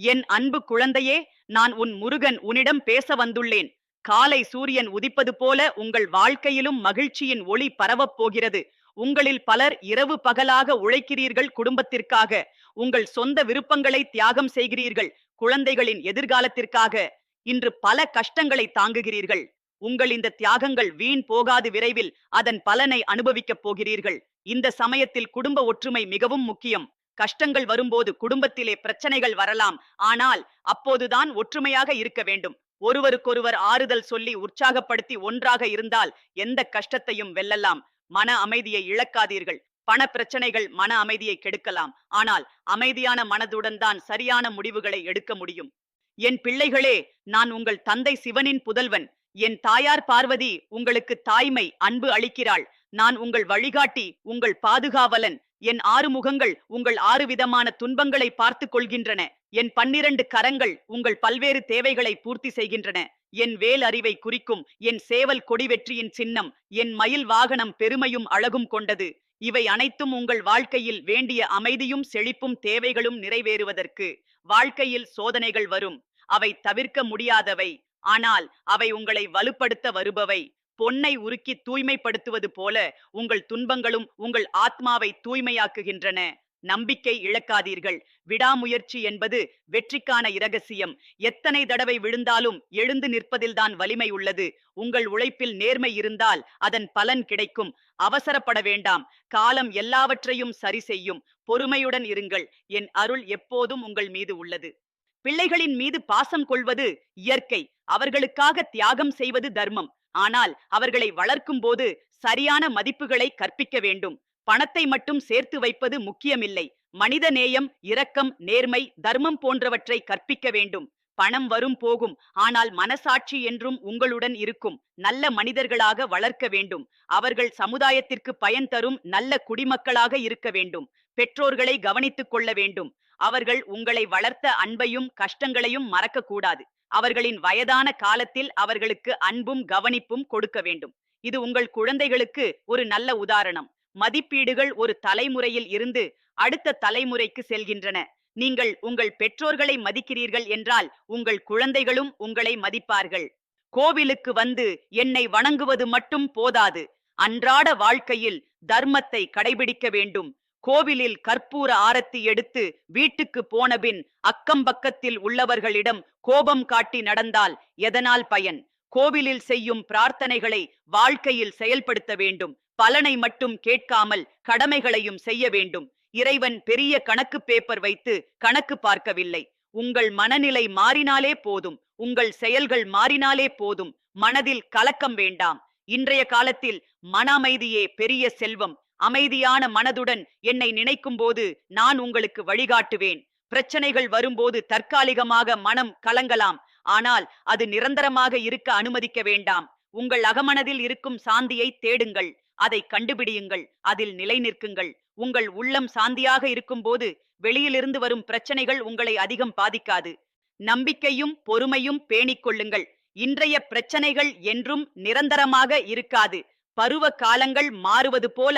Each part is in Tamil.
என் அன்பு குழந்தையே நான் உன் முருகன் உன்னிடம் பேச வந்துள்ளேன். காலை சூரியன் உதிப்பது போல உங்கள் வாழ்க்கையிலும் மகிழ்ச்சியின் ஒளி பரவப் போகிறது. உங்களில் பலர் இரவு பகலாக உழைக்கிறீர்கள் குடும்பத்திற்காக. உங்கள் சொந்த விருப்பங்களை தியாகம் செய்கிறீர்கள் குழந்தைகளின் எதிர்காலத்திற்காக. இன்று பல கஷ்டங்களை தாங்குகிறீர்கள். உங்கள் இந்த தியாகங்கள் வீண் போகாது விரைவில் அதன் பலனை அனுபவிக்கப் போகிறீர்கள். இந்த சமயத்தில் குடும்ப ஒற்றுமை மிகவும் முக்கியம். கஷ்டங்கள் வரும்போது குடும்பத்திலே பிரச்சனைகள் வரலாம். ஆனால் அப்போதுதான் ஒற்றுமையாக இருக்க வேண்டும். ஒருவருக்கொருவர் ஆறுதல் சொல்லி உற்சாகப்படுத்தி ஒன்றாக இருந்தால் எந்த கஷ்டத்தையும் வெல்லலாம். மன அமைதியை இழக்காதீர்கள். பண பிரச்சனைகள் மன அமைதியை கெடுக்கலாம். ஆனால் அமைதியான மனதுடன் தான் சரியான முடிவுகளை எடுக்க முடியும். என் பிள்ளைகளே நான் உங்கள் தந்தை சிவனின் புதல்வன். என் தாயார் பார்வதி உங்களுக்கு தாய்மை அன்பு அளிக்கிறாள். நான் உங்கள் வழிகாட்டி உங்கள் பாதுகாவலன். என் ஆறு முகங்கள் உங்கள் ஆறு விதமான துன்பங்களை பார்த்துக் கொள்கின்றன. என் பன்னிரண்டு கரங்கள் உங்கள் பல்வேறு தேவைகளை பூர்த்தி செய்கின்றன. என் வேல் அறிவை குறிக்கும் என் சேவல் கொடி வெற்றியின் சின்னம் என் மயில் வாகனம் பெருமையும் அழகும் கொண்டது. இவை அனைத்தும் உங்கள் வாழ்க்கையில் வேண்டிய அமைதியும் செழிப்பும் தேவைகளும் நிறைவேறுவதற்கு வாழ்க்கையில் சோதனைகள் வரும். அவை தவிர்க்க முடியாதவை ஆனால் அவை உங்களை வலுப்படுத்த வருபவை. பொன்னை உருக்கி தூய்மைப்படுத்துவது போல உங்கள் துன்பங்களும் உங்கள் ஆத்மாவை தூய்மையாக்குகின்றன. நம்பிக்கை இழக்காதீர்கள். விடாமுயற்சி என்பது வெற்றிக்கான இரகசியம். எத்தனை தடவை விழுந்தாலும் எழுந்து நிற்பதில்தான் வலிமை உள்ளது. உங்கள் உழைப்பில் நேர்மை இருந்தால் அதன் பலன் கிடைக்கும். அவசரப்பட வேண்டாம். காலம் எல்லாவற்றையும் சரி செய்யும். பொறுமையுடன் இருங்கள். என் அருள் எப்போதும் உங்கள் மீது உள்ளது. பிள்ளைகளின் மீது பாசம் கொள்வது இயற்கை. அவர்களுக்காக தியாகம் செய்வது தர்மம். ஆனால் அவர்களை வளர்க்கும் போது சரியான மதிப்புகளை கற்பிக்க வேண்டும். பணத்தை மட்டும் சேர்த்து வைப்பது முக்கியமில்லை. மனித நேயம் இரக்கம் நேர்மை தர்மம் போன்றவற்றை கற்பிக்க வேண்டும். பணம் வரும் போகும். ஆனால் மனசாட்சி என்றும் உங்களுடன் இருக்கும். நல்ல மனிதர்களாக வளர்க்க வேண்டும். அவர்கள் சமுதாயத்திற்கு பயன் தரும் நல்ல குடிமக்களாக இருக்க வேண்டும். பெற்றோர்களை கவனித்துக் கொள்ள வேண்டும். அவர்கள் உங்களை வளர்த்த அன்பையும் கஷ்டங்களையும் மறக்க கூடாது அவர்களின் வயதான காலத்தில் அவர்களுக்கு அன்பும் கவனிப்பும் கொடுக்க வேண்டும். இது உங்கள் குழந்தைகளுக்கு ஒரு நல்ல உதாரணம். மதிப்பீடுகள் ஒரு தலைமுறையில் இருந்து அடுத்த தலைமுறைக்கு செல்கின்றன. நீங்கள் உங்கள் பெற்றோர்களை மதிக்கிறீர்கள் என்றால் உங்கள் குழந்தைகளும் உங்களை மதிப்பார்கள். கோவிலுக்கு வந்து என்னை வணங்குவது மட்டும் போதாது. அன்றாட வாழ்க்கையில் தர்மத்தை கடைபிடிக்க வேண்டும். கோவிலில் கற்பூர ஆரத்தி எடுத்து வீட்டுக்கு போனபின் அக்கம் பக்கத்தில் உள்ளவர்களிடம் கோபம் காட்டி நடந்தால் எதனால் பயன்? கோவிலில் செய்யும் பிரார்த்தனைகளை வாழ்க்கையில் செயல்படுத்த வேண்டும். பலனை மட்டும் கேட்காமல் கடமைகளையும் செய்ய வேண்டும். இறைவன் பெரிய கணக்கு பேப்பர் வைத்து கணக்கு பார்க்கவில்லை. உங்கள் மனநிலை மாறினாலே போதும். உங்கள் செயல்கள் மாறினாலே போதும். மனதில் கலக்கம் வேண்டாம். இன்றைய காலத்தில் மன அமைதியே பெரிய செல்வம். அமைதியான மனதுடன் என்னை நினைக்கும் போது நான் உங்களுக்கு வழிகாட்டுவேன். பிரச்சனைகள் வரும்போது தற்காலிகமாக மனம் கலங்கலாம். ஆனால் அது நிரந்தரமாக இருக்க அனுமதிக்க வேண்டாம். உங்கள் அகமனதில் இருக்கும் சாந்தியை தேடுங்கள். அதை கண்டுபிடியுங்கள். அதில் நிலை நிற்குங்கள் உங்கள் உள்ளம் சாந்தியாக இருக்கும்போது வெளியிலிருந்து வரும் பிரச்சனைகள் உங்களை அதிகம் பாதிக்காது. நம்பிக்கையும் பொறுமையும் பேணிக்கொள்ளுங்கள் இன்றைய பிரச்சனைகள் என்றும் நிரந்தரமாக இருக்காது. பருவ காலங்கள் மாறுவது போல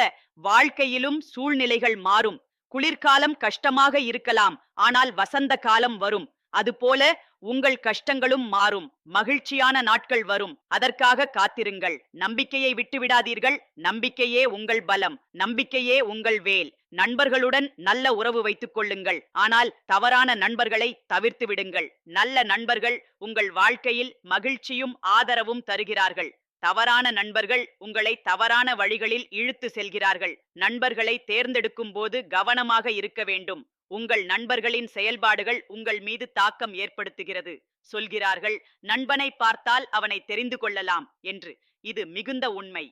வாழ்க்கையிலும் சூழ்நிலைகள் மாறும். குளிர்காலம் கஷ்டமாக இருக்கலாம் ஆனால் வசந்த காலம் வரும். அதுபோல உங்கள் கஷ்டங்களும் மாறும். மகிழ்ச்சியான நாட்கள் வரும். அதற்காக காத்திருங்கள். நம்பிக்கையை விட்டுவிடாதீர்கள். நம்பிக்கையே உங்கள் பலம். நம்பிக்கையே உங்கள் வேல். நண்பர்களுடன் நல்ல உறவு வைத்துக் கொள்ளுங்கள். ஆனால் தவறான நண்பர்களை தவிர்த்து விடுங்கள். நல்ல நண்பர்கள் உங்கள் வாழ்க்கையில் மகிழ்ச்சியும் ஆதரவும் தருகிறார்கள். தவறான நண்பர்கள் உங்களை தவறான வழிகளில் இழுத்து செல்கிறார்கள். நண்பர்களை தேர்ந்தெடுக்கும் போது கவனமாக இருக்க வேண்டும். உங்கள் நண்பர்களின் செயல்பாடுகள் உங்கள் மீது தாக்கம் ஏற்படுத்துகிறது. சொல்கிறார்கள் நண்பனை பார்த்தால் அவனை தெரிந்து கொள்ளலாம் என்று. இது மிகுந்த உண்மை.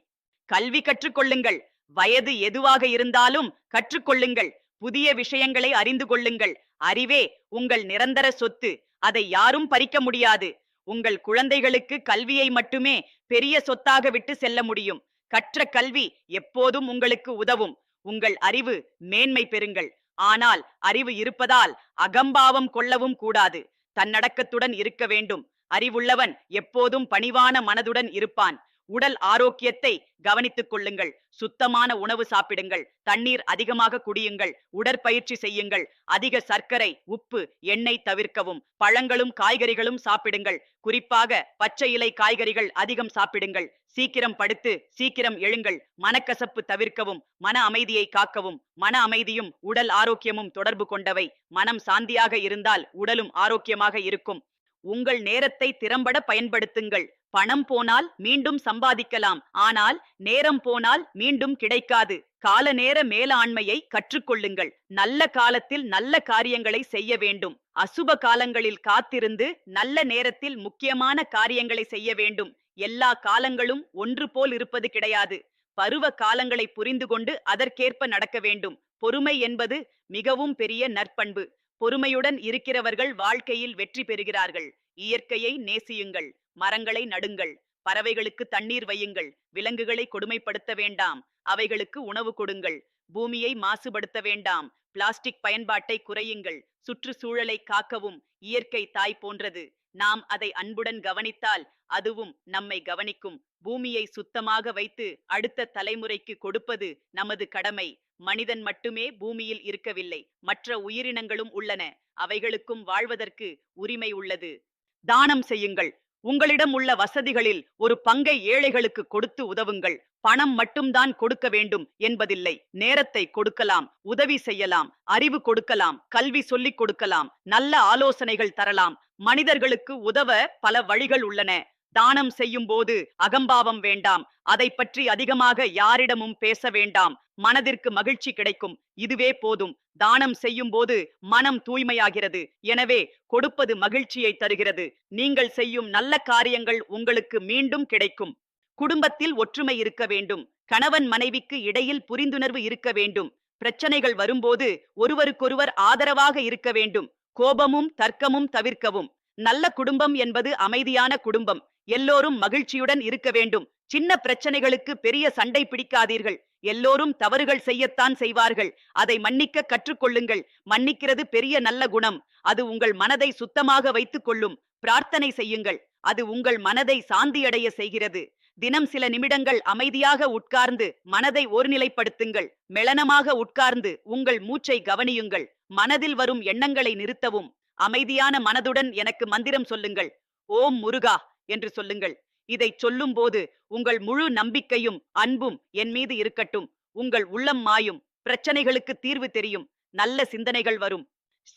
கல்வி கற்றுக்கொள்ளுங்கள். வயது எதுவாக இருந்தாலும் கற்றுக்கொள்ளுங்கள். புதிய விஷயங்களை அறிந்து கொள்ளுங்கள். அறிவே உங்கள் நிரந்தர சொத்து. அதை யாரும் பறிக்க முடியாது. உங்கள் குழந்தைகளுக்கு கல்வியை மட்டுமே பெரிய சொத்தாக விட்டு செல்ல முடியும். கற்ற கல்வி எப்போதும் உங்களுக்கு உதவும். உங்கள் அறிவு மேன்மை பெறுங்கள். ஆனால் அறிவு இருப்பதால் அகம்பாவம் கொள்ளவும் கூடாது. தன்னடக்கத்துடன் இருக்க வேண்டும். அறிவுள்ளவன் எப்போதும் பணிவான மனதுடன் இருப்பான். உடல் ஆரோக்கியத்தை கவனித்துக் கொள்ளுங்கள். சுத்தமான உணவு சாப்பிடுங்கள். தண்ணீர் அதிகமாக குடியுங்கள். உடற்பயிற்சி செய்யுங்கள். அதிக சர்க்கரை உப்பு எண்ணெய் தவிர்க்கவும். பழங்களும் காய்கறிகளும் சாப்பிடுங்கள். குறிப்பாக பச்சை இலை காய்கறிகள் அதிகம் சாப்பிடுங்கள். சீக்கிரம் படுத்து சீக்கிரம் எழுங்கள். மனக்கசப்பு தவிர்க்கவும். மன அமைதியை காக்கவும். மன அமைதியும் உடல் ஆரோக்கியமும் தொடர்பு கொண்டவை. மனம் சாந்தியாக இருந்தால் உடலும் ஆரோக்கியமாக இருக்கும். உங்கள் நேரத்தை திறம்பட பயன்படுத்துங்கள். பணம் போனால் மீண்டும் சம்பாதிக்கலாம். ஆனால் நேரம் போனால் மீண்டும் கிடைக்காது. கால நேர மேலாண்மையை கற்றுக்கொள்ளுங்கள். நல்ல காலத்தில் நல்ல காரியங்களை செய்ய வேண்டும். அசுப காலங்களில் காத்திருந்து நல்ல நேரத்தில் முக்கியமான காரியங்களை செய்ய வேண்டும். எல்லா காலங்களும் ஒன்று போல் இருப்பது கிடையாது. பருவ காலங்களை புரிந்து கொண்டு அதற்கேற்ப நடக்க வேண்டும். பொறுமை என்பது மிகவும் பெரிய நற்பண்பு. பொறுமையுடன் இருக்கிறவர்கள் வாழ்க்கையில் வெற்றி பெறுகிறார்கள். இயற்கையை நேசியுங்கள் மரங்களை நடுங்கள் பறவைகளுக்கு தண்ணீர் வையுங்கள் விலங்குகளை கொடுமைப்படுத்த வேண்டாம் அவைகளுக்கு உணவு கொடுங்கள் பூமியை மாசுபடுத்த வேண்டாம் பிளாஸ்டிக் பயன்பாட்டை குறையுங்கள் சுற்றுச்சூழலை காக்கவும் இயற்கை தாய் போன்றது. நாம் அதை அன்புடன் கவனித்தால் அதுவும் நம்மை கவனிக்கும். பூமியை சுத்தமாக வைத்து அடுத்த தலைமுறைக்கு கொடுப்பது நமது கடமை. மனிதன் மட்டுமே பூமியில் இருக்கவில்லை. மற்ற உயிரினங்களும் உள்ளன. அவைகளுக்கும் வாழ்வதற்கு உரிமை உள்ளது. தானம் செய்யுங்கள். உங்களிடம் உள்ள வசதிகளில் ஒரு பங்கை ஏழைகளுக்கு கொடுத்து உதவுங்கள். பணம் மட்டும்தான் கொடுக்க வேண்டும் என்பதில்லை. நேரத்தை கொடுக்கலாம். உதவி செய்யலாம். அறிவு கொடுக்கலாம். கல்வி சொல்லிக் கொடுக்கலாம். நல்ல ஆலோசனைகள் தரலாம். மனிதர்களுக்கு உதவ பல வழிகள் உள்ளன. தானம் செய்யும் போது அகம்பாவம் வேண்டாம். அதை பற்றி அதிகமாக யாரிடமும் பேச வேண்டாம். மனதிற்கு மகிழ்ச்சி கிடைக்கும். இதுவே போதும். தானம் செய்யும் போது மனம் தூய்மையாகிறது. எனவே கொடுப்பது மகிழ்ச்சியை தருகிறது. நீங்கள் செய்யும் நல்ல காரியங்கள் உங்களுக்கு மீண்டும் கிடைக்கும். குடும்பத்தில் ஒற்றுமை இருக்க வேண்டும். கணவன் மனைவிக்கு இடையில் புரிந்துணர்வு இருக்க வேண்டும். பிரச்சனைகள் வரும்போது ஒருவருக்கொருவர் ஆதரவாக இருக்க வேண்டும். கோபமும் தர்க்கமும் தவிர்க்கவும். நல்ல குடும்பம் என்பது அமைதியான குடும்பம். எல்லோரும் மகிழ்ச்சியுடன் இருக்க வேண்டும். சின்ன பிரச்சனைகளுக்கு பெரிய சண்டை பிடிக்காதீர்கள். எல்லோரும் தவறுகள் செய்யத்தான் செய்வார்கள். அதை மன்னிக்க கற்றுக்கொள்ளுங்கள். மன்னிக்கிறது பெரிய நல்ல குணம். அது உங்கள் மனதை சுத்தமாக வைத்துக் கொள்ளும். பிரார்த்தனை செய்யுங்கள். அது உங்கள் மனதை சாந்தியடைய செய்கிறது. தினம் சில நிமிடங்கள் அமைதியாக உட்கார்ந்து மனதை ஒருநிலைப்படுத்துங்கள். மெளனமாக உட்கார்ந்து உங்கள் மூச்சை கவனியுங்கள். மனதில் வரும் எண்ணங்களை நிறுத்தவும். அமைதியான மனதுடன் எனக்கு மந்திரம் சொல்லுங்கள். ஓம் முருகா. என்று சொல்லுங்கள். இதை சொல்லும்போது உங்கள் முழு நம்பிக்கையும் அன்பும் என் மீது இருக்கட்டும். உங்கள் உள்ளம் மாயும். பிரச்சனைகளுக்கு தீர்வு தெரியும். நல்ல சிந்தனைகள் வரும்.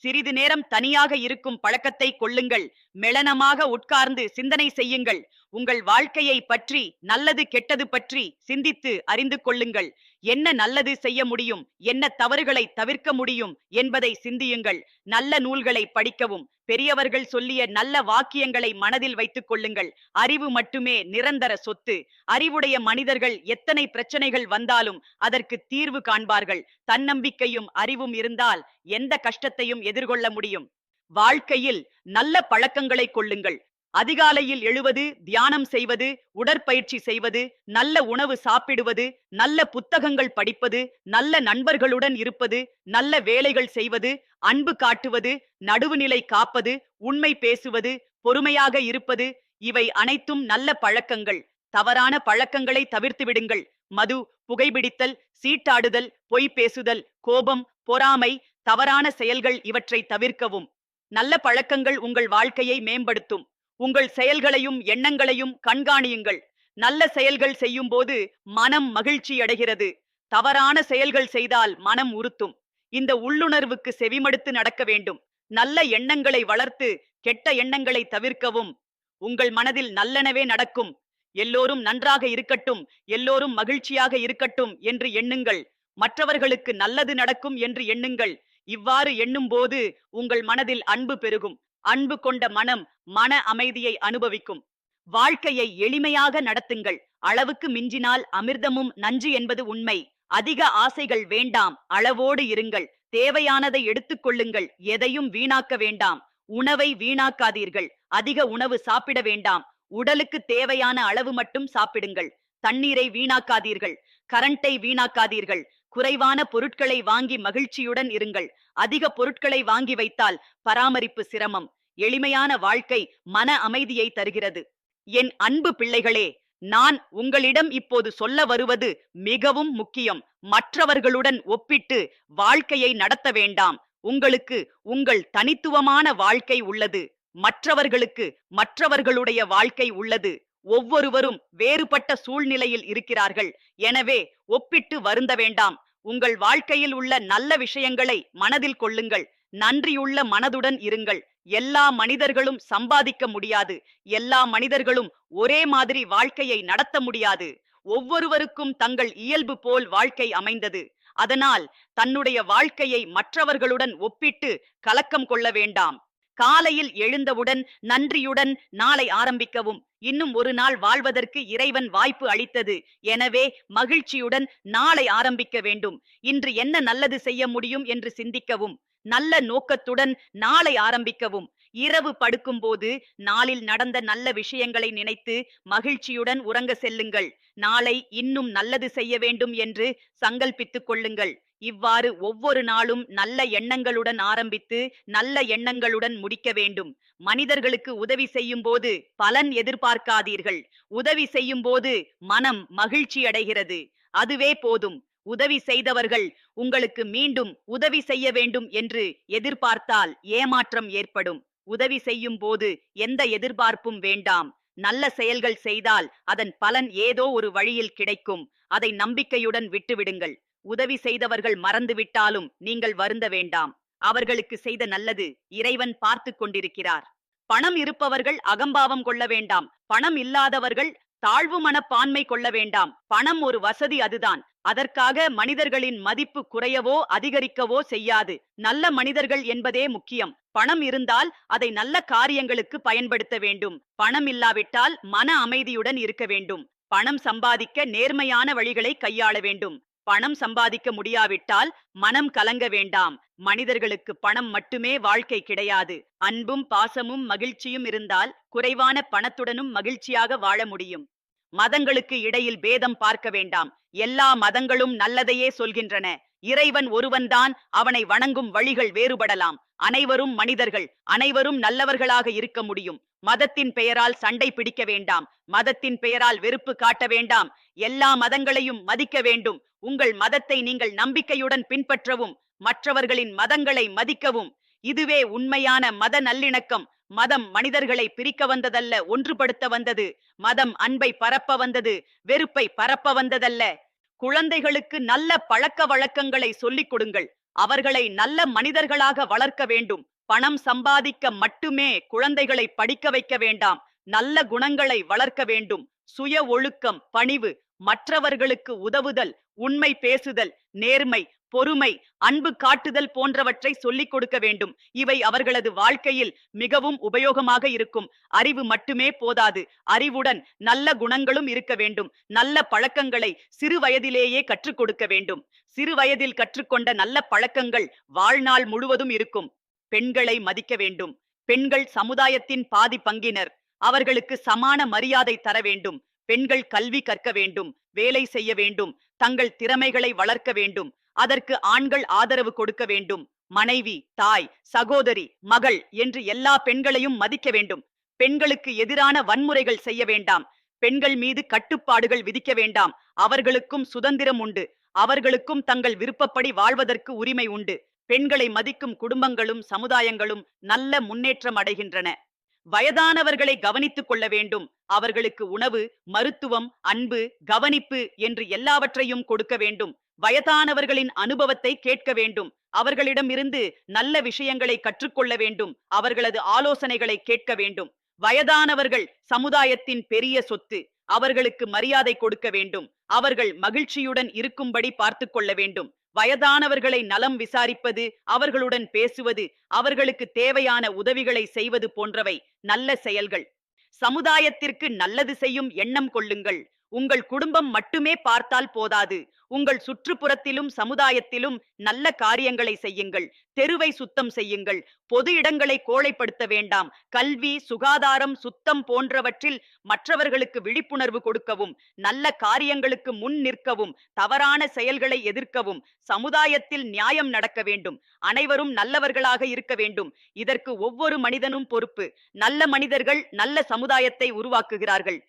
சிறிது நேரம் தனியாக இருக்கும் பழக்கத்தை கொள்ளுங்கள். மெளனமாக உட்கார்ந்து சிந்தனை செய்யுங்கள். உங்கள் வாழ்க்கையை பற்றி நல்லது கெட்டது பற்றி சிந்தித்து அறிந்து கொள்ளுங்கள். என்ன நல்லது செய்ய முடியும்? என்ன தவறுகளை தவிர்க்க முடியும்? என்பதை சிந்தியுங்கள். நல்ல நூல்களை படிக்கவும். பெரியவர்கள் சொல்லிய நல்ல வாக்கியங்களை மனதில் வைத்துக் கொள்ளுங்கள். அறிவு மட்டுமே நிரந்தர சொத்து. அறிவுடைய மனிதர்கள் எத்தனை பிரச்சனைகள் வந்தாலும் அதற்கு தீர்வு காண்பார்கள். தன்னம்பிக்கையும் அறிவும் இருந்தால் எந்த கஷ்டத்தையும் எதிர்கொள்ள முடியும். வாழ்க்கையில் நல்ல பழக்கங்களை கொள்ளுங்கள். அதிகாலையில் எழுவது தியானம் செய்வது உடற்பயிற்சி செய்வது நல்ல உணவு சாப்பிடுவது நல்ல புத்தகங்கள் படிப்பது நல்ல நண்பர்களுடன் இருப்பது நல்ல வேலைகள் செய்வது அன்பு காட்டுவது நடுவுநிலை காப்பது உண்மை பேசுவது பொறுமையாக இருப்பது இவை அனைத்தும் நல்ல பழக்கங்கள். தவறான பழக்கங்களை தவிர்த்து விடுங்கள். மது புகைபிடித்தல் சீட்டாடுதல் பொய் பேசுதல் கோபம் பொறாமை தவறான செயல்கள் இவற்றை தவிர்க்கவும். நல்ல பழக்கங்கள் உங்கள் வாழ்க்கையை மேம்படுத்தும். உங்கள் செயல்களையும் எண்ணங்களையும் கண்காணியுங்கள். நல்ல செயல்கள் செய்யும் போது மனம் மகிழ்ச்சி அடைகிறது. தவறான செயல்கள் செய்தால் மனம் உறுத்தும். இந்த உள்ளுணர்வுக்கு செவிமடுத்து நடக்க வேண்டும். நல்ல எண்ணங்களை வளர்த்து கெட்ட எண்ணங்களை தவிர்க்கவும். உங்கள் மனதில் நல்லனவே நடக்கும். எல்லோரும் நன்றாக இருக்கட்டும். எல்லோரும் மகிழ்ச்சியாக இருக்கட்டும் என்று எண்ணுங்கள். மற்றவர்களுக்கு நல்லது நடக்கும் என்று எண்ணுங்கள். இவ்வாறு எண்ணும்போது உங்கள் மனதில் அன்பு பெருகும். அன்பு கொண்ட மனம் மன அமைதியை அனுபவிக்கும். வாழ்க்கையை எளிமையாக நடத்துங்கள். அளவுக்கு மிஞ்சினால் அமிர்தமும் நஞ்சு என்பது உண்மை. அதிக ஆசைகள் வேண்டாம். அளவோடு இருங்கள். தேவையானதை எடுத்துக் கொள்ளுங்கள். எதையும் வீணாக்க வேண்டாம். உணவை வீணாக்காதீர்கள். அதிக உணவு சாப்பிட வேண்டாம். உடலுக்கு தேவையான அளவு மட்டும் சாப்பிடுங்கள். தண்ணீரை வீணாக்காதீர்கள். கரண்டை வீணாக்காதீர்கள். குறைவான பொருட்களை வாங்கி மகிழ்ச்சியுடன் இருங்கள். அதிக பொருட்களை வாங்கி வைத்தால் பராமரிப்பு சிரமம். எளிமையான வாழ்க்கை மன அமைதியை தருகிறது. என் அன்பு பிள்ளைகளே நான் உங்களிடம் இப்போது சொல்ல வருவது மிகவும் முக்கியம். மற்றவர்களுடன் ஒப்பிட்டு வாழ்க்கையை நடத்த வேண்டாம். உங்களுக்கு உங்கள் தனித்துவமான வாழ்க்கை உள்ளது. மற்றவர்களுக்கு மற்றவர்களுடைய வாழ்க்கை உள்ளது. ஒவ்வொருவரும் வேறுபட்ட சூழ்நிலையில் இருக்கிறார்கள். எனவே ஒப்பிட்டு வருந்த வேண்டாம். உங்கள் வாழ்க்கையில் உள்ள நல்ல விஷயங்களை மனதில் கொள்ளுங்கள். நன்றியுள்ள மனதுடன் இருங்கள். எல்லா மனிதர்களும் சம்பாதிக்க முடியாது. எல்லா மனிதர்களும் ஒரே மாதிரி வாழ்க்கையை நடத்த முடியாது. ஒவ்வொருவருக்கும் தங்கள் இயல்பு போல் வாழ்க்கை அமைந்தது. அதனால் தன்னுடைய வாழ்க்கையை மற்றவர்களுடன் ஒப்பிட்டு கலக்கம் கொள்ள வேண்டாம். காலையில் எழுந்தவுடன் நன்றியுடன் நாளை ஆரம்பிக்கவும். இன்னும் ஒரு நாள் வாழ்வதற்கு இறைவன் வாய்ப்பு அளித்தது. எனவே மகிழ்ச்சியுடன் நாளை ஆரம்பிக்க வேண்டும். இன்று என்ன நல்லது செய்ய முடியும் என்று சிந்திக்கவும். நல்ல நோக்கத்துடன் நாளை ஆரம்பிக்கவும். இரவு படுக்கும்போது நாளில் நடந்த நல்ல விஷயங்களை நினைத்து மகிழ்ச்சியுடன் உறங்க செல்லுங்கள். நாளை இன்னும் நல்லது செய்ய வேண்டும் என்று சங்கல்பித்துக் கொள்ளுங்கள். இவ்வாறு ஒவ்வொரு நாளும் நல்ல எண்ணங்களுடன் ஆரம்பித்து நல்ல எண்ணங்களுடன் முடிக்க வேண்டும். மனிதர்களுக்கு உதவி செய்யும் போது பலன் எதிர்பார்க்காதீர்கள். உதவி செய்யும் போது மனம் மகிழ்ச்சி அடைகிறது. அதுவே போதும். உதவி செய்தவர்கள் உங்களுக்கு மீண்டும் உதவி செய்ய வேண்டும் என்று எதிர்பார்த்தால் ஏமாற்றம் ஏற்படும். உதவி செய்யும் போது எந்த எதிர்பார்ப்பும் வேண்டாம். நல்ல செயல்கள் செய்தால் அதன் பலன் ஏதோ ஒரு வழியில் கிடைக்கும். அதை நம்பிக்கையுடன் விட்டுவிடுங்கள். உதவி செய்தவர்கள் மறந்துவிட்டாலும் நீங்கள் வருந்த வேண்டாம். அவர்களுக்கு செய்த நல்லது இறைவன் பார்த்து கொண்டிருக்கிறார். பணம் இருப்பவர்கள் அகம்பாவம் கொள்ள வேண்டாம். பணம் இல்லாதவர்கள் தாழ்வு மனப்பான்மை கொள்ள வேண்டாம். பணம் ஒரு வசதி அதுதான். அதற்காக மனிதர்களின் மதிப்பு குறையவோ அதிகரிக்கவோ செய்யாது. நல்ல மனிதர்கள் என்பதே முக்கியம். பணம் இருந்தால் அதை நல்ல காரியங்களுக்கு பயன்படுத்த வேண்டும். பணம் இல்லாவிட்டால் மன அமைதியுடன் இருக்க வேண்டும். பணம் சம்பாதிக்க நேர்மையான வழிகளை கையாள வேண்டும். பணம் சம்பாதிக்க முடியாவிட்டால் மனம் கலங்க வேண்டாம். மனிதர்களுக்கு பணம் மட்டுமே வாழ்க்கை கிடையாது. அன்பும் பாசமும் மகிழ்ச்சியும் இருந்தால் குறைவான பணத்துடனும் மகிழ்ச்சியாக வாழ முடியும். மதங்களுக்கு இடையில் பேதம் பார்க்க வேண்டாம். எல்லா மதங்களும் நல்லதையே சொல்கின்றன. இறைவன் ஒருவன்தான். அவனை வணங்கும் வழிகள் வேறுபடலாம். அனைவரும் மனிதர்கள். அனைவரும் நல்லவர்களாக இருக்க முடியும். மதத்தின் பெயரால் சண்டை பிடிக்க வேண்டாம். மதத்தின் பெயரால் வெறுப்பு காட்ட வேண்டாம். எல்லா மதங்களையும் மதிக்க வேண்டும். உங்கள் மதத்தை நீங்கள் நம்பிக்கையுடன் பின்பற்றவும் மற்றவர்களின் மதங்களை மதிக்கவும். இதுவே உண்மையான மத நல்லிணக்கம். மதம் மனிதர்களை பிரிக்க வந்ததல்ல ஒன்றுபடுத்த வந்தது. மதம் அன்பை பரப்ப வந்தது வெறுப்பை பரப்ப வந்ததல்ல. குழந்தைகளுக்கு நல்ல பழக்க வழக்கங்களை சொல்லிக் கொடுங்கள். அவர்களை நல்ல மனிதர்களாக வளர்க்க வேண்டும். பணம் சம்பாதிக்க மட்டுமே குழந்தைகளை படிக்க வைக்க வேண்டாம். நல்ல குணங்களை வளர்க்க வேண்டும். சுய ஒழுக்கம் பணிவு மற்றவர்களுக்கு உதவுதல் உண்மை பேசுதல் நேர்மை பொறுமை அன்பு காட்டுதல் போன்றவற்றை சொல்லிக் கொடுக்க வேண்டும். இவை அவர்களது வாழ்க்கையில் மிகவும் உபயோகமாக இருக்கும். அறிவு மட்டுமே போதாது. அறிவுடன் நல்ல குணங்களும் இருக்க வேண்டும். நல்ல பழக்கங்களை சிறு வயதிலேயே கற்றுக் கொடுக்க வேண்டும். சிறு வயதில் கற்றுக்கொண்ட நல்ல பழக்கங்கள் வாழ்நாள் முழுவதும் இருக்கும். பெண்களை மதிக்க வேண்டும். பெண்கள் சமுதாயத்தின் பாதி பங்கினர். அவர்களுக்கு சமான மரியாதை தர வேண்டும். பெண்கள் கல்வி கற்க வேண்டும் வேலை செய்ய வேண்டும் தங்கள் திறமைகளை வளர்க்க வேண்டும் அதற்கு ஆண்கள் ஆதரவு கொடுக்க வேண்டும் மனைவி தாய் சகோதரி மகள் என்று எல்லா பெண்களையும் மதிக்க வேண்டும். பெண்களுக்கு எதிரான வன்முறைகள் செய்ய வேண்டாம் பெண்கள் மீது கட்டுப்பாடுகள் விதிக்க வேண்டாம் அவர்களுக்கும் சுதந்திரம் உண்டு அவர்களுக்கும் தங்கள் விருப்பப்படி வாழ்வதற்கு உரிமை உண்டு. பெண்களை மதிக்கும் குடும்பங்களும் சமுதாயங்களும் நல்ல முன்னேற்றம் அடைகின்றன. வயதானவர்களை கவனித்துக் கொள்ள வேண்டும். அவர்களுக்கு உணவு மருத்துவம் அன்பு கவனிப்பு என்று எல்லாவற்றையும் கொடுக்க வேண்டும். வயதானவர்களின் அனுபவத்தை கேட்க வேண்டும். அவர்களிடமிருந்து நல்ல விஷயங்களை கற்றுக்கொள்ள வேண்டும். அவர்களது ஆலோசனைகளை கேட்க வேண்டும். வயதானவர்கள் சமுதாயத்தின் பெரிய சொத்து. அவர்களுக்கு மரியாதை கொடுக்க வேண்டும். அவர்கள் மகிழ்ச்சியுடன் இருக்கும்படி பார்த்து கொள்ள வேண்டும். வயதானவர்களை நலம் விசாரிப்பது அவர்களுடன் பேசுவது அவர்களுக்கு தேவையான உதவிகளை செய்வது போன்றவை நல்ல செயல்கள். சமுதாயத்திற்கு நல்லது செய்யும் எண்ணம் கொள்ளுங்கள். உங்கள் குடும்பம் மட்டுமே பார்த்தால் போதாது. உங்கள் சுற்றுப்புறத்திலும் சமுதாயத்திலும் நல்ல காரியங்களை செய்யுங்கள். தெருவை சுத்தம் செய்யுங்கள். பொது இடங்களை கோழைப்படுத்த வேண்டாம். கல்வி சுகாதாரம் சுத்தம் போன்றவற்றில் மற்றவர்களுக்கு விழிப்புணர்வு கொடுக்கவும் நல்ல காரியங்களுக்கு முன் நிற்கவும் தவறான செயல்களை எதிர்க்கவும் சமுதாயத்தில் நியாயம் நடக்க வேண்டும். அனைவரும் நல்லவர்களாக இருக்க வேண்டும். இதற்கு ஒவ்வொரு மனிதனும் பொறுப்பு. நல்ல மனிதர்கள் நல்ல சமுதாயத்தை உருவாக்குகிறார்கள்.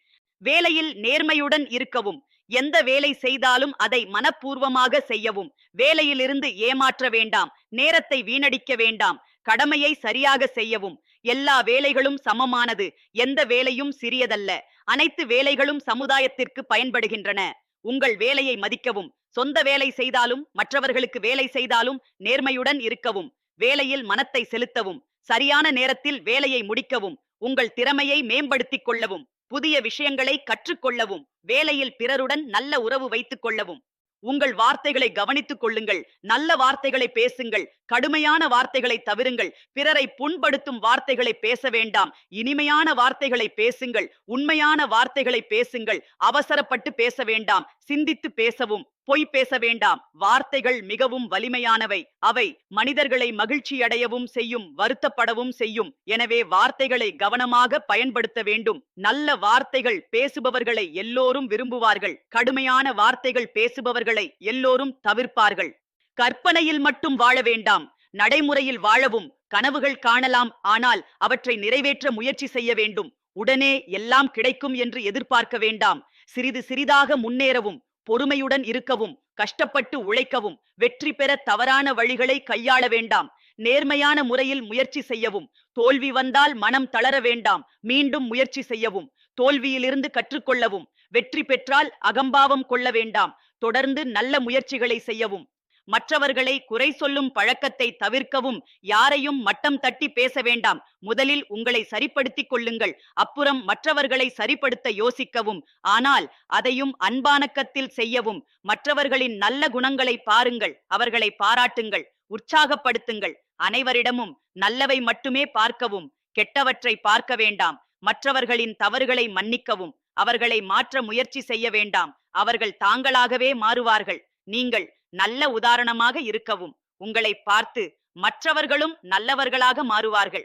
வேலையில் நேர்மையுடன் இருக்கவும் எந்த வேலை செய்தாலும் அதை மனப்பூர்வமாக செய்யவும் வேலையிலிருந்து ஏமாற்ற வேண்டாம் நேரத்தை வீணடிக்க வேண்டாம் கடமையை சரியாக செய்யவும். எல்லா வேலைகளும் சமமானது எந்த வேலையும் சிறியதல்ல அனைத்து வேலைகளும் சமுதாயத்திற்கு பயன்படுகின்றன. உங்கள் வேலையை மதிக்கவும் சொந்த வேலை செய்தாலும் மற்றவர்களுக்கு வேலை செய்தாலும் நேர்மையுடன் இருக்கவும் வேலையில் மனத்தை செலுத்தவும் சரியான நேரத்தில் வேலையை முடிக்கவும் உங்கள் திறமையை மேம்படுத்திக் கொள்ளவும். புதிய விஷயங்களை கற்றுக்கொள்ளவும் வேலையில் பிறருடன் நல்ல உறவு வைத்துக் கொள்ளவும். உங்கள் வார்த்தைகளை கவனித்துக் கொள்ளுங்கள் நல்ல வார்த்தைகளை பேசுங்கள் கடுமையான வார்த்தைகளை தவிருங்கள் பிறரை புண்படுத்தும் வார்த்தைகளை பேச வேண்டாம் இனிமையான வார்த்தைகளை பேசுங்கள் உண்மையான வார்த்தைகளை பேசுங்கள் அவசரப்பட்டு பேச வேண்டாம் சிந்தித்து பேசவும். பொய் பேச வேண்டாம். வார்த்தைகள் மிகவும் வலிமையானவை. அவை மனிதர்களை மகிழ்ச்சியடையவும் செய்யும் வருத்தப்படவும் செய்யும். எனவே வார்த்தைகளை கவனமாக பயன்படுத்த வேண்டும். நல்ல வார்த்தைகள் பேசுபவர்களை எல்லோரும் விரும்புவார்கள். கடுமையான வார்த்தைகள் பேசுபவர்களை எல்லோரும் தவிர்ப்பார்கள். கற்பனையில் மட்டும் வாழ வேண்டாம். நடைமுறையில் வாழவும் கனவுகள் காணலாம். ஆனால் அவற்றை நிறைவேற்ற முயற்சி செய்ய வேண்டும். உடனே எல்லாம் கிடைக்கும் என்று எதிர்பார்க்க வேண்டாம். சிறிது சிறிதாக முன்னேறவும் பொறுமையுடன் இருக்கவும் கஷ்டப்பட்டு உழைக்கவும் வெற்றி பெற தவறான வழிகளை கையாள வேண்டாம். நேர்மையான முறையில் முயற்சி செய்யவும். தோல்வி வந்தால் மனம் தளர வேண்டாம். மீண்டும் முயற்சி செய்யவும். தோல்வியிலிருந்து கற்றுக்கொள்ளவும். வெற்றி பெற்றால் அகம்பாவம் கொள்ள வேண்டாம். தொடர்ந்து நல்ல முயற்சிகளை செய்யவும். மற்றவர்களை குறை சொல்லும் பழக்கத்தை தவிர்க்கவும் யாரையும் மட்டம் தட்டி பேச வேண்டாம். முதலில் உங்களை சரிப்படுத்திக் கொள்ளுங்கள் அப்புறம் மற்றவர்களை சரிப்படுத்த யோசிக்கவும். ஆனால் அதையும் அன்பானக்கத்தில் செய்யவும் மற்றவர்களின் நல்ல குணங்களை பாருங்கள் அவர்களை பாராட்டுங்கள் உற்சாகப்படுத்துங்கள். அனைவரிடமும் நல்லவை மட்டுமே பார்க்கவும் கெட்டவற்றை பார்க்க வேண்டாம். மற்றவர்களின் தவறுகளை மன்னிக்கவும் அவர்களை மாற்ற முயற்சி செய்ய வேண்டாம். அவர்கள் தாங்களாகவே மாறுவார்கள். நீங்கள் நல்ல உதாரணமாக இருக்கவும் உங்களை பார்த்து மற்றவர்களும் நல்லவர்களாக மாறுவார்கள்.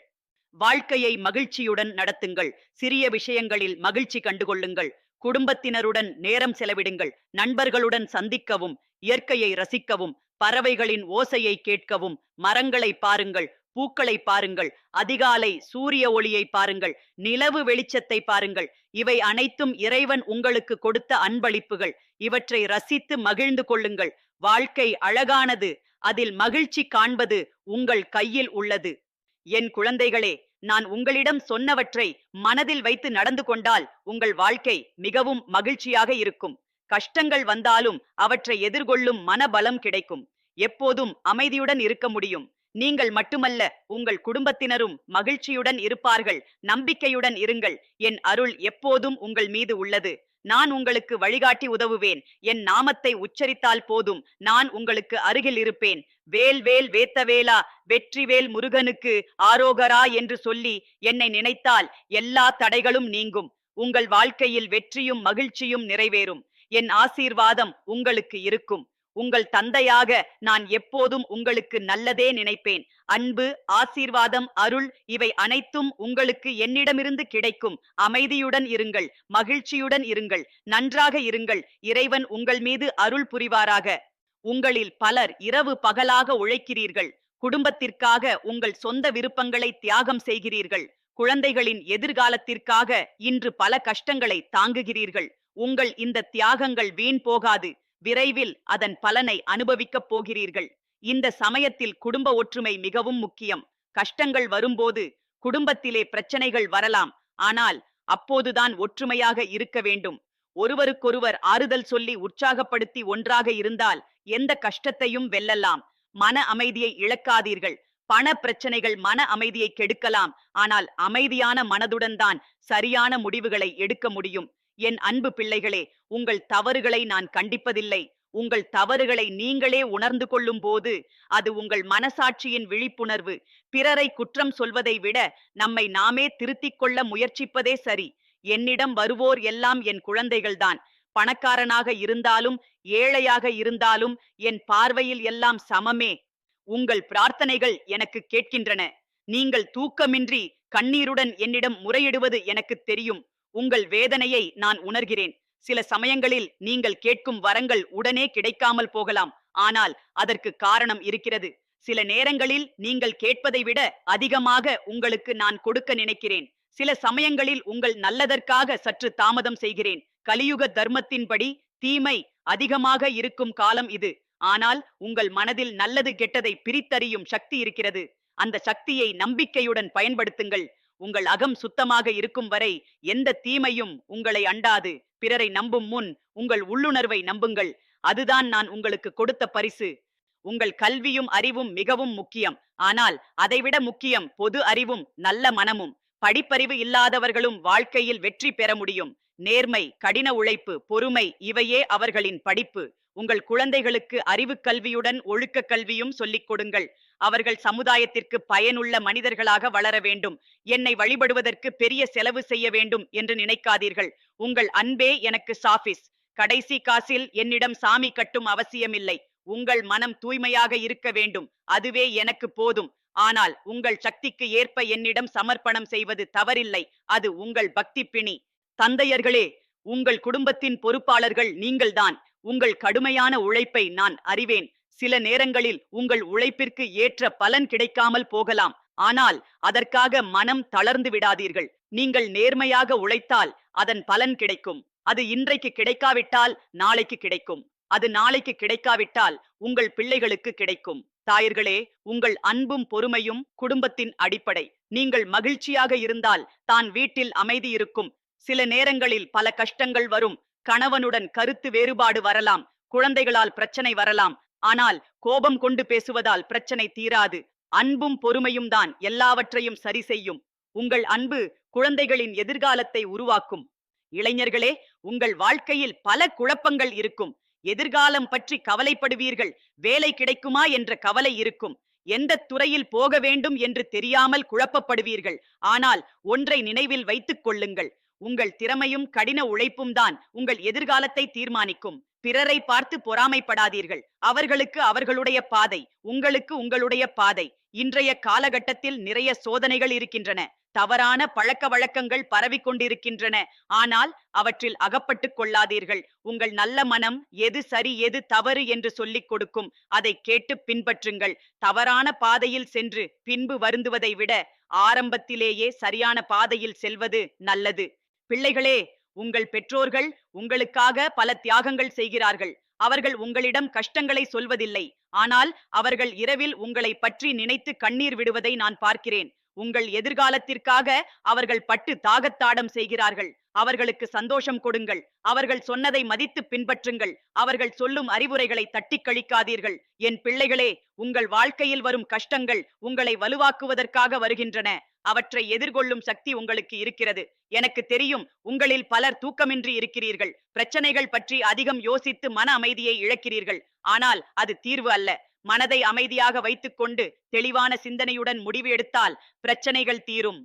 வாழ்க்கையை மகிழ்ச்சியுடன் நடத்துங்கள். சிறிய விஷயங்களில் மகிழ்ச்சி கண்டுகொள்ளுங்கள். குடும்பத்தினருடன் நேரம் செலவிடுங்கள். நண்பர்களுடன் சந்திக்கவும் இயற்கையை ரசிக்கவும் பறவைகளின் ஓசையை கேட்கவும் மரங்களை பாருங்கள் பூக்களை பாருங்கள் அதிகாலை சூரிய ஒளியை பாருங்கள் நிலவு வெளிச்சத்தை பாருங்கள். இவை அனைத்தும் இறைவன் உங்களுக்கு கொடுத்த அன்பளிப்புகள். இவற்றை ரசித்து மகிழ்ந்து கொள்ளுங்கள். வாழ்க்கை அழகானது. அதில் மகிழ்ச்சி காண்பது உங்கள் கையில் உள்ளது. என் குழந்தைகளே நான் உங்களிடம் சொன்னவற்றை மனதில் வைத்து நடந்து கொண்டால் உங்கள் வாழ்க்கை மிகவும் மகிழ்ச்சியாக இருக்கும். கஷ்டங்கள் வந்தாலும் அவற்றை எதிர்கொள்ளும் மனபலம் கிடைக்கும். எப்போதும் அமைதியுடன் இருக்க முடியும். நீங்கள் மட்டுமல்ல உங்கள் குடும்பத்தினரும் மகிழ்ச்சியுடன் இருப்பார்கள் நம்பிக்கையுடன் இருங்கள். என் அருள் எப்போதும் உங்கள் மீது உள்ளது. நான் உங்களுக்கு வழிகாட்டி உதவுவேன். என் நாமத்தை உச்சரித்தால் போதும். நான் உங்களுக்கு அருகில் இருப்பேன். வேல் வேல் வேத்தவேலா வெற்றிவேல் முருகனுக்கு ஆரோகரா என்று சொல்லி என்னை நினைத்தால் எல்லா தடைகளும் நீங்கும். உங்கள் வாழ்க்கையில் வெற்றியும் மகிழ்ச்சியும் நிறைவேறும். என் ஆசீர்வாதம் உங்களுக்கு இருக்கும். உங்கள் தந்தையாக நான் எப்போதும் உங்களுக்கு நல்லதே நினைப்பேன். அன்பு ஆசீர்வாதம் அருள் இவை அனைத்தும் உங்களுக்கு என்னிடமிருந்து கிடைக்கும். அமைதியுடன் இருங்கள் மகிழ்ச்சியுடன் இருங்கள் நன்றாக இருங்கள். இறைவன் உங்கள் மீது அருள் புரிவாராக. உங்களில் பலர் இரவு பகலாக உழைக்கிறீர்கள். குடும்பத்திற்காக உங்கள் சொந்த விருப்பங்களை தியாகம் செய்கிறீர்கள். குழந்தைகளின் எதிர்காலத்திற்காக இன்று பல கஷ்டங்களை தாங்குகிறீர்கள். உங்கள் இந்த தியாகங்கள் வீண் போகாது. விரைவில் அதன் பலனை அனுபவிக்கப் போகிறீர்கள். இந்த சமயத்தில் குடும்ப ஒற்றுமை மிகவும் முக்கியம். கஷ்டங்கள் வரும்போது குடும்பத்திலே பிரச்சனைகள் வரலாம். ஆனால் அப்போதுதான் ஒற்றுமையாக இருக்க வேண்டும். ஒருவருக்கொருவர் ஆறுதல் சொல்லி உற்சாகப்படுத்தி ஒன்றாக இருந்தால் எந்த கஷ்டத்தையும் வெல்லலாம். மன அமைதியை இழக்காதீர்கள். பண பிரச்சனைகள் மன அமைதியை கெடுக்கலாம். ஆனால் அமைதியான மனதுடன் தான் சரியான முடிவுகளை எடுக்க முடியும். என் அன்பு பிள்ளைகளே உங்கள் தவறுகளை நான் கண்டிப்பதில்லை. உங்கள் தவறுகளை நீங்களே உணர்ந்து கொள்ளும் போது அது உங்கள் மனசாட்சியின் விழிப்புணர்வு. பிறரை குற்றம் சொல்வதை விட நம்மை நாமே திருத்திக் கொள்ள முயற்சிப்பதே சரி. என்னிடம் வருவோர் எல்லாம் என் குழந்தைகள்தான். பணக்காரனாக இருந்தாலும் ஏழையாக இருந்தாலும் என் பார்வையில் எல்லாம் சமமே. உங்கள் பிரார்த்தனைகள் எனக்கு கேட்கின்றன. நீங்கள் தூக்கமின்றி கண்ணீருடன் என்னிடம் முறையிடுவது எனக்கு தெரியும். உங்கள் வேதனையை நான் உணர்கிறேன். சில சமயங்களில் நீங்கள் கேட்கும் வரங்கள் உடனே கிடைக்காமல் போகலாம். ஆனால் அதற்கு காரணம் இருக்கிறது. சில நேரங்களில் நீங்கள் கேட்பதை விட அதிகமாக உங்களுக்கு நான் கொடுக்க நினைக்கிறேன். சில சமயங்களில் உங்கள் நல்லதற்காக சற்று தாமதம் செய்கிறேன். கலியுக தர்மத்தின்படி தீமை அதிகமாக இருக்கும் காலம் இது. ஆனால் உங்கள் மனதில் நல்லது கெட்டதை பிரித்தறியும் சக்தி இருக்கிறது. அந்த சக்தியை நம்பிக்கையுடன் பயன்படுத்துங்கள். உங்கள் அகம் சுத்தமாக இருக்கும் வரை எந்த தீமையும் உங்களை அண்டாது. பிறரை நம்பும் முன் உங்கள் உள்ளுணர்வை நம்புங்கள். அதுதான் நான் உங்களுக்கு கொடுத்த பரிசு. உங்கள் கல்வியும் அறிவும் மிகவும் முக்கியம். ஆனால் அதைவிட முக்கியம் பொது அறிவும் நல்ல மனமும். படிப்பறிவு இல்லாதவர்களும் வாழ்க்கையில் வெற்றி பெற முடியும். நேர்மை கடின உழைப்பு பொறுமை இவையே அவர்களின் படிப்பு. உங்கள் குழந்தைகளுக்கு அறிவு கல்வியுடன் ஒழுக்க கல்வியும் சொல்லிக் கொடுங்கள். அவர்கள் சமுதாயத்திற்கு பயனுள்ள மனிதர்களாக வளர வேண்டும். என்னை வழிபடுவதற்கு பெரிய செலவு செய்ய வேண்டும் என்று நினைக்காதீர்கள். உங்கள் அன்பே எனக்கு சாஃபிஸ். கடைசி காசில் என்னிடம் சாமி கட்டும் அவசியமில்லை. உங்கள் மனம் தூய்மையாக இருக்க வேண்டும். அதுவே எனக்கு போதும். ஆனால் உங்கள் சக்திக்கு ஏற்ப என்னிடம் சமர்ப்பணம் செய்வது தவறில்லை. அது உங்கள் பக்தி பிணி தந்தையர்களே உங்கள் குடும்பத்தின் பொறுப்பாளர்கள் நீங்கள்தான். உங்கள் கடுமையான உழைப்பை நான் அறிவேன். சில நேரங்களில் உங்கள் உழைப்பிற்கு ஏற்ற பலன் கிடைக்காமல் போகலாம். ஆனால் அதற்காக மனம் தளர்ந்து விடாதீர்கள். நீங்கள் நேர்மையாக உழைத்தால் அதன் பலன் கிடைக்கும். அது இன்றைக்கு கிடைக்காவிட்டால் நாளைக்கு கிடைக்கும். அது நாளைக்கு கிடைக்காவிட்டால் உங்கள் பிள்ளைகளுக்கு கிடைக்கும். தாயர்களே உங்கள் அன்பும் பொறுமையும் குடும்பத்தின் அடிப்படை. நீங்கள் மகிழ்ச்சியாக இருந்தால் தான் வீட்டில் அமைதி இருக்கும். சில நேரங்களில் பல கஷ்டங்கள் வரும். கணவனுடன் கருத்து வேறுபாடு வரலாம். குழந்தைகளால் பிரச்சனை வரலாம். ஆனால் கோபம் கொண்டு பேசுவதால் பிரச்சனை தீராது. அன்பும் பொறுமையும் தான் எல்லாவற்றையும் சரி செய்யும். உங்கள் அன்பு குழந்தைகளின் எதிர்காலத்தை உருவாக்கும். இளைஞர்களே உங்கள் வாழ்க்கையில் பல குழப்பங்கள் இருக்கும். எதிர்காலம் பற்றி கவலைப்படுவீர்கள். வேலை கிடைக்குமா என்ற கவலை இருக்கும். எந்த துறையில் போக வேண்டும் என்று தெரியாமல் குழப்பப்படுவீர்கள். ஆனால் ஒன்றை நினைவில் வைத்துக் கொள்ளுங்கள். உங்கள் திறமையும் கடின உழைப்பும் தான் உங்கள் எதிர்காலத்தை தீர்மானிக்கும். பிறரை பார்த்து பொறாமைப்படாதீர்கள். அவர்களுக்கு அவர்களுடைய பாதை உங்களுக்கு உங்களுடைய பாதை. இன்றைய காலகட்டத்தில் நிறைய சோதனைகள் இருக்கின்றன. தவறான பழக்க வழக்கங்கள் பரவிக் கொண்டிருக்கின்றன. ஆனால் அவற்றில் அகப்பட்டுக் கொள்ளாதீர்கள். உங்கள் நல்ல மனம் எது சரி எது தவறு என்று சொல்லிக் கொடுக்கும். அதை கேட்டு பின்பற்றுங்கள். தவறான பாதையில் சென்று பின்பு வருந்துவதை விட ஆரம்பத்திலேயே சரியான பாதையில் செல்வது நல்லது. பிள்ளைகளே உங்கள் பெற்றோர்கள் உங்களுக்காக பல தியாகங்கள் செய்கிறார்கள். அவர்கள் உங்களிடம் கஷ்டங்களை சொல்வதில்லை. ஆனால் அவர்கள் இரவில் உங்களை பற்றி நினைத்து கண்ணீர் விடுவதை நான் பார்க்கிறேன். உங்கள் எதிர்காலத்திற்காக அவர்கள் பட்டு தாகத்தாடம் செய்கிறார்கள். அவர்களுக்கு சந்தோஷம் கொடுங்கள். அவர்கள் சொன்னதை மதித்து பின்பற்றுங்கள். அவர்கள் சொல்லும் அறிவுரைகளை தட்டி கழிக்காதீர்கள் என் பிள்ளைகளே உங்கள் வாழ்க்கையில் வரும் கஷ்டங்கள் உங்களை வலுவாக்குவதற்காக வருகின்றன. அவற்றை எதிர்கொள்ளும் சக்தி உங்களுக்கு இருக்கிறது. எனக்கு தெரியும் உங்களில் பலர் தூக்கமின்றி இருக்கிறீர்கள். பிரச்சனைகள் பற்றி அதிகம் யோசித்து மன அமைதியை இழக்கிறீர்கள். ஆனால் அது தீர்வு அல்ல. மனதை அமைதியாக வைத்துக்கொண்டு தெளிவான சிந்தனையுடன் முடிவு எடுத்தால் பிரச்சனைகள் தீரும்.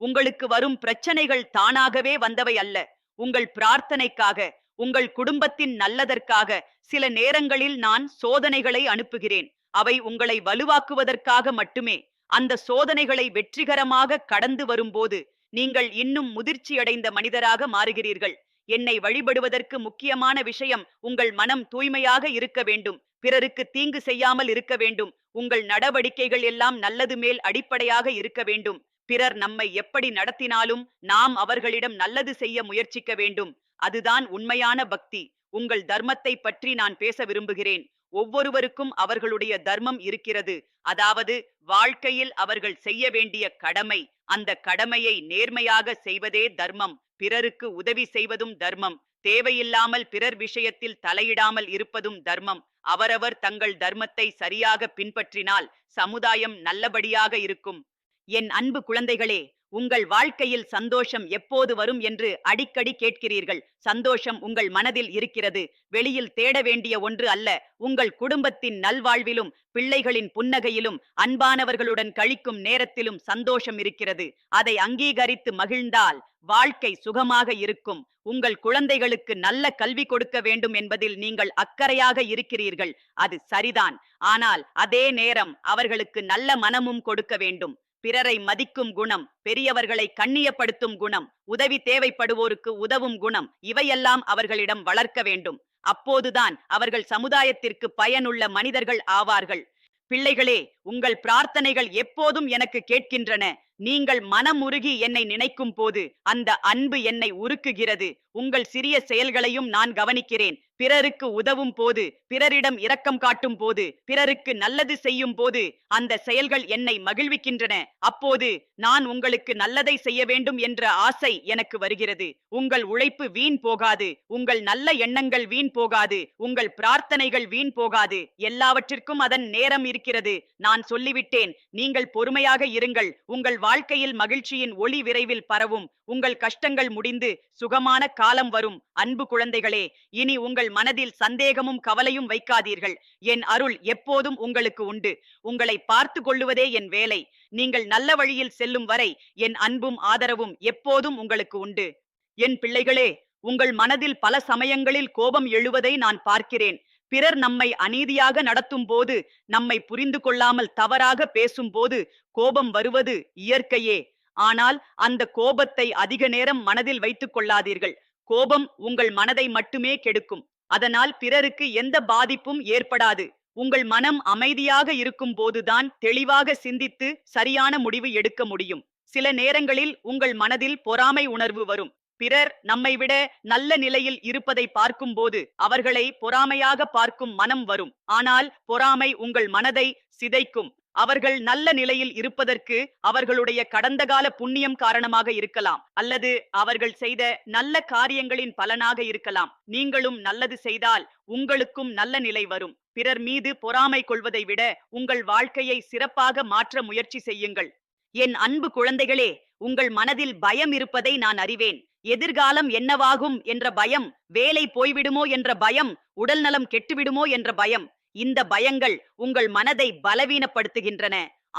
உங்களுக்கு வரும் பிரச்சனைகள் தானாகவே வந்தவை அல்ல. உங்கள் பிரார்த்தனைக்காக உங்கள் குடும்பத்தின் நல்லதற்காக சில நேரங்களில் நான் சோதனைகளை அனுப்புகிறேன். அவை உங்களை வலுவாக்குவதற்காக மட்டுமே. அந்த சோதனைகளை வெற்றிகரமாக கடந்து வரும்போது நீங்கள் இன்னும் முதிர்ச்சியடைந்த மனிதராக மாறுகிறீர்கள். என்னை வழிபடுவதற்கு முக்கியமான விஷயம் உங்கள் மனம் தூய்மையாக இருக்க வேண்டும். பிறருக்கு தீங்கு செய்யாமல் இருக்க வேண்டும். உங்கள் நடவடிக்கைகள் எல்லாம் நல்லது மேல் அடிப்படையாக இருக்க வேண்டும். பிறர் நம்மை எப்படி நடத்தினாலும் நாம் அவர்களிடம் நல்லது செய்ய முயற்சிக்க வேண்டும். அதுதான் உண்மையான பக்தி. உங்கள் தர்மத்தை பற்றி நான் பேச விரும்புகிறேன். ஒவ்வொருவருக்கும் அவர்களுடைய தர்மம் இருக்கிறது. அதாவது வாழ்க்கையில் அவர்கள் செய்ய வேண்டிய கடமை அந்த கடமையை நேர்மையாக செய்வதே தர்மம். பிறருக்கு உதவி செய்வதும் தர்மம். தேவையில்லாமல் பிறர் விஷயத்தில் தலையிடாமல் இருப்பதும் தர்மம். அவரவர் தங்கள் தர்மத்தை சரியாக பின்பற்றினால் சமுதாயம் நல்லபடியாக இருக்கும். என் அன்பு குழந்தைகளே உங்கள் வாழ்க்கையில் சந்தோஷம் எப்போது வரும் என்று அடிக்கடி கேட்கிறீர்கள். சந்தோஷம் உங்கள் மனதில் இருக்கிறது. வெளியில் தேட வேண்டிய ஒன்று அல்ல. உங்கள் குடும்பத்தின் நல்வாழ்விலும் பிள்ளைகளின் புன்னகையிலும் அன்பானவர்களுடன் கழிக்கும் நேரத்திலும் சந்தோஷம் இருக்கிறது. அதை அங்கீகரித்து மகிழ்ந்தால் வாழ்க்கை சுகமாக இருக்கும். உங்கள் குழந்தைகளுக்கு நல்ல கல்வி கொடுக்க வேண்டும் என்பதில் நீங்கள் அக்கறையாக இருக்கிறீர்கள். அது சரிதான். ஆனால் அதே நேரம் அவர்களுக்கு நல்ல மனமும் கொடுக்க வேண்டும். பிறரை மதிக்கும் குணம் பெரியவர்களை கண்ணியப்படுத்தும் குணம் உதவி தேவைப்படுவோருக்கு உதவும் குணம் இவையெல்லாம் அவர்களிடம் வளர்க்க வேண்டும். அப்போதுதான் அவர்கள் சமுதாயத்திற்கு பயனுள்ள மனிதர்கள் ஆவார்கள். பிள்ளைகளே உங்கள் பிரார்த்தனைகள் எப்போதும் எனக்கு கேட்கின்றன. நீங்கள் மனமுருகி என்னை நினைக்கும் போது அந்த அன்பு என்னை உருக்குகிறது. உங்கள் சிறிய செயல்களையும் நான் கவனிக்கிறேன். பிறருக்கு உதவும் போது பிறரிடம் இரக்கம் காட்டும் போது பிறருக்கு நல்லது செய்யும் போது அந்த செயல்கள் என்னை மகிழ்விக்கின்றன. அப்போது நான் உங்களுக்கு நல்லதை செய்ய வேண்டும் என்ற ஆசை எனக்கு வருகிறது. உங்கள் உழைப்பு வீண் போகாது. உங்கள் நல்ல எண்ணங்கள் வீண் போகாது. உங்கள் பிரார்த்தனைகள் வீண் போகாது. எல்லாவற்றிற்கும் அதன் நேரம் இருக்கிறது. நான் சொல்லிவிட்டேன். நீங்கள் பொறுமையாக இருங்கள். உங்கள் வாழ்க்கையில் மகிழ்ச்சியின் ஒளி விரைவில் பரவும். உங்கள் கஷ்டங்கள் முடிந்து சுகமான காலம் வரும். அன்பு குழந்தைகளே இனி உங்கள் மனதில் சந்தேகமும் கவலையும் வைக்காதீர்கள். என் அருள் எப்போதும் உங்களுக்கு உண்டு. உங்களை பார்த்து கொள்ளுவதே என் வேலை. நீங்கள் நல்ல வழியில் செல்லும் வரை என் அன்பும் ஆதரவும் எப்போதும் உங்களுக்கு உண்டு. என் பிள்ளைகளே உங்கள் மனதில் பல சமயங்களில் கோபம் எழுவதை நான் பார்க்கிறேன். பிறர் நம்மை அநீதியாக நடத்தும் போது நம்மை புரிந்து கொள்ளாமல் தவறாக பேசும்போது கோபம் வருவது இயற்கையே. ஆனால் அந்த கோபத்தை அதிக நேரம் மனதில் வைத்துக் கொள்ளாதீர்கள். கோபம் உங்கள் மனதை மட்டுமே கெடுக்கும். அதனால் பிறருக்கு எந்த பாதிப்பும் ஏற்படாது. உங்கள் மனம் அமைதியாக இருக்கும் போதுதான் தெளிவாக சிந்தித்து சரியான முடிவு எடுக்க முடியும். சில நேரங்களில் உங்கள் மனதில் பொறாமை உணர்வு வரும். பிறர் நம்மை விட நல்ல நிலையில் இருப்பதை பார்க்கும்போது அவர்களை பொறாமையாக பார்க்கும் மனம் வரும். ஆனால் பொறாமை உங்கள் மனதை சிதைக்கும். அவர்கள் நல்ல நிலையில் இருப்பதற்கு அவர்களுடைய கடந்த கால புண்ணியம் காரணமாக இருக்கலாம். அல்லது அவர்கள் செய்த நல்ல காரியங்களின் பலனாக இருக்கலாம். நீங்களும் நல்லது செய்தால் உங்களுக்கும் நல்ல நிலை வரும். பிறர் மீது பொறாமை கொள்வதை விட உங்கள் வாழ்க்கையை சிறப்பாக மாற்ற முயற்சி செய்யுங்கள். என் அன்பு குழந்தைகளே உங்கள் மனதில் பயம் இருப்பதை நான் அறிவேன். எதிர்காலம் என்னவாகும் என்ற பயம் வேலை போய்விடுமோ என்ற பயம் உடல் நலம் கெட்டுவிடுமோ என்ற பயம் இந்த பயங்கள் உங்கள் மனதை பலவீனப்படுத்துகின்றன.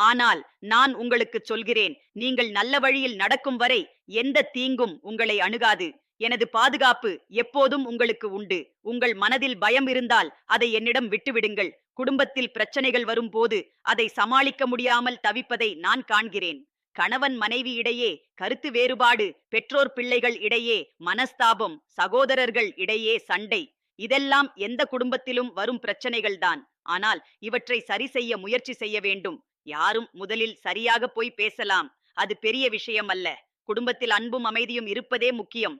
ஆனால் நான் உங்களுக்கு சொல்கிறேன் நீங்கள் நல்ல வழியில் நடக்கும் வரை எந்த தீங்கும் உங்களை அணுகாது. எனது பாதுகாப்பு எப்போதும் உங்களுக்கு உண்டு. உங்கள் மனதில் பயம் இருந்தால் அதை என்னிடம் விட்டுவிடுங்கள். குடும்பத்தில் பிரச்சனைகள் வரும்போது அதை சமாளிக்க முடியாமல் தவிப்பதை நான் காண்கிறேன். கணவன் மனைவி இடையே கருத்து வேறுபாடு பெற்றோர் பிள்ளைகள் இடையே மனஸ்தாபம் சகோதரர்கள் இடையே சண்டை இதெல்லாம் எந்த குடும்பத்திலும் வரும் பிரச்சனைகள்தான் ஆனால் இவற்றை சரி செய்ய முயற்சி செய்ய வேண்டும். யாரும் முதலில் சரியாக போய் பேசலாம். அது பெரிய விஷயம் அல்ல குடும்பத்தில் அன்பும் அமைதியும் இருப்பதே முக்கியம்.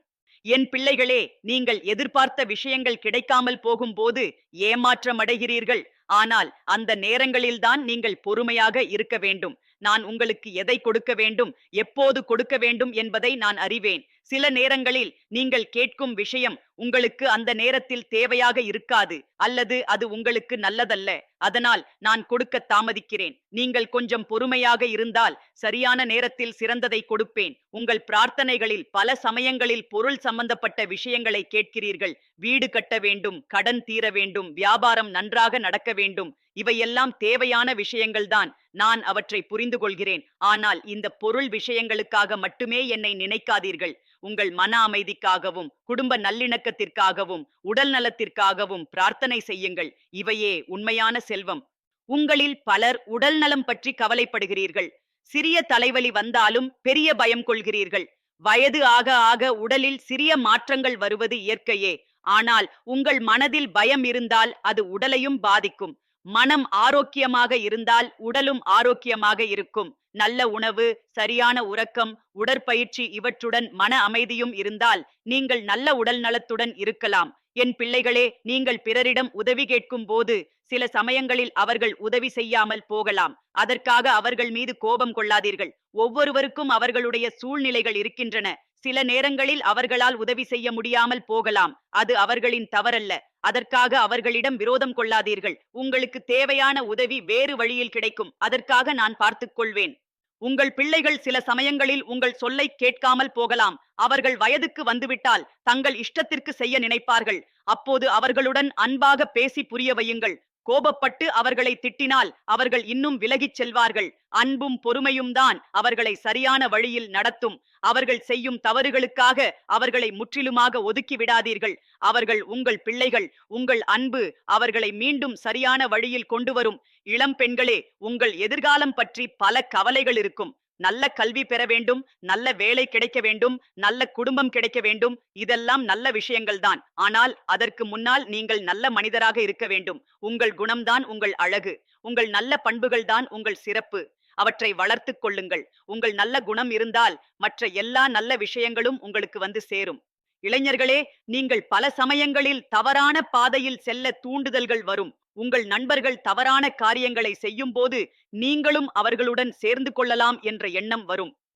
என் பிள்ளைகளே நீங்கள் எதிர்பார்த்த விஷயங்கள் கிடைக்காமல் போகும்போது ஏமாற்றம் அடைகிறீர்கள் ஆனால் அந்த நேரங்களில்தான் நீங்கள் பொறுமையாக இருக்க வேண்டும். நான் உங்களுக்கு எதை கொடுக்க வேண்டும் எப்போது கொடுக்க வேண்டும் என்பதை நான் அறிவேன். சில நேரங்களில் நீங்கள் கேட்கும் விஷயம் உங்களுக்கு அந்த நேரத்தில் தேவையாக இருக்காது அல்லது அது உங்களுக்கு நல்லதல்ல. அதனால் நான் கொடுக்க தாமதிக்கிறேன். நீங்கள் கொஞ்சம் பொறுமையாக இருந்தால் சரியான நேரத்தில் சிறந்ததை கொடுப்பேன். உங்கள் பிரார்த்தனைகளில் பல சமயங்களில் பொருள் சம்பந்தப்பட்ட விஷயங்களை கேட்கிறீர்கள். வீடு கட்ட வேண்டும் கடன் தீர வேண்டும் வியாபாரம் நன்றாக நடக்க வேண்டும். இவையெல்லாம் தேவையான விஷயங்கள்தான் நான் அவற்றை புரிந்து கொள்கிறேன் ஆனால் இந்த பொருள் விஷயங்களுக்காக மட்டுமே என்னை நினைக்காதீர்கள். உங்கள் மன அமைதிக்காகவும் குடும்ப நல்லிணக்கத்திற்காகவும் உடல் நலத்திற்காகவும் பிரார்த்தனை செய்யுங்கள். இவையே உண்மையான செல்வம். உங்களில் பலர் உடல் நலம் பற்றி கவலைப்படுகிறீர்கள். சிறிய தலைவலி வந்தாலும் பெரிய பயம் கொள்கிறீர்கள். வயது ஆக ஆக உடலில் சிறிய மாற்றங்கள் வருவது இயற்கையே. ஆனால் உங்கள் மனதில் பயம் இருந்தால் அது உடலையும் பாதிக்கும். மனம் ஆரோக்கியமாக இருந்தால் உடலும் ஆரோக்கியமாக இருக்கும். நல்ல உணவு சரியான உறக்கம் உடற்பயிற்சி இவற்றுடன் மன அமைதியும் இருந்தால் நீங்கள் நல்ல உடல் நலத்துடன் இருக்கலாம். என் பிள்ளைகளே நீங்கள் பிறரிடம் உதவி கேட்கும் போது சில சமயங்களில் அவர்கள் உதவி செய்யாமல் போகலாம். அதற்காக அவர்கள் மீது கோபம் கொள்ளாதீர்கள். ஒவ்வொருவருக்கும் அவர்களுடைய சூழ்நிலைகள் இருக்கின்றன. சில நேரங்களில் அவர்களால் உதவி செய்ய முடியாமல் போகலாம். அது அவர்களின் தவறல்ல. அதற்காக அவர்களிடம் விரோதம் கொள்ளாதீர்கள். உங்களுக்கு தேவையான உதவி வேறு வழியில் கிடைக்கும். அதற்காக நான் பார்த்துக் கொள்வேன். உங்கள் பிள்ளைகள் சில சமயங்களில் உங்கள் சொல்லை கேட்காமல் போகலாம். அவர்கள் வயதுக்கு வந்துவிட்டால் தங்கள் இஷ்டத்திற்கு செய்ய நினைப்பார்கள். அப்போது அவர்களுடன் அன்பாக பேசி புரிய வையுங்கள். கோபப்பட்டு அவர்களை திட்டினால் அவர்கள் இன்னும் விலகிச் செல்வார்கள். அன்பும் பொறுமையும் தான் அவர்களை சரியான வழியில் நடத்தும். அவர்கள் செய்யும் தவறுகளுக்காக அவர்களை முற்றிலுமாக ஒதுக்கி விடாதீர்கள். அவர்கள் உங்கள் பிள்ளைகள் உங்கள் அன்பு அவர்களை மீண்டும் சரியான வழியில் கொண்டு வரும். இளம் பெண்களே உங்கள் எதிர்காலம் பற்றி பல கவலைகள் இருக்கும். நல்ல கல்வி பெற வேண்டும் நல்ல வேலை கிடைக்க வேண்டும் நல்ல குடும்பம் கிடைக்க வேண்டும் இதெல்லாம் நல்ல விஷயங்கள் தான். ஆனால் அதற்கு முன்னால் நீங்கள் நல்ல மனிதராக இருக்க வேண்டும். உங்கள் குணம்தான் உங்கள் அழகு. உங்கள் நல்ல பண்புகள் தான் உங்கள் சிறப்பு. அவற்றை வளர்த்துக் கொள்ளுங்கள். உங்கள் நல்ல குணம் இருந்தால் மற்ற எல்லா நல்ல விஷயங்களும் உங்களுக்கு வந்து சேரும். இளைஞர்களே நீங்கள் பல சமயங்களில் தவறான பாதையில் செல்ல தூண்டுதல்கள் வரும். உங்கள் நண்பர்கள் தவறான காரியங்களை செய்யும் போது நீங்களும் அவர்களுடன் சேர்ந்து கொள்ளலாம் என்ற எண்ணம் வரும்.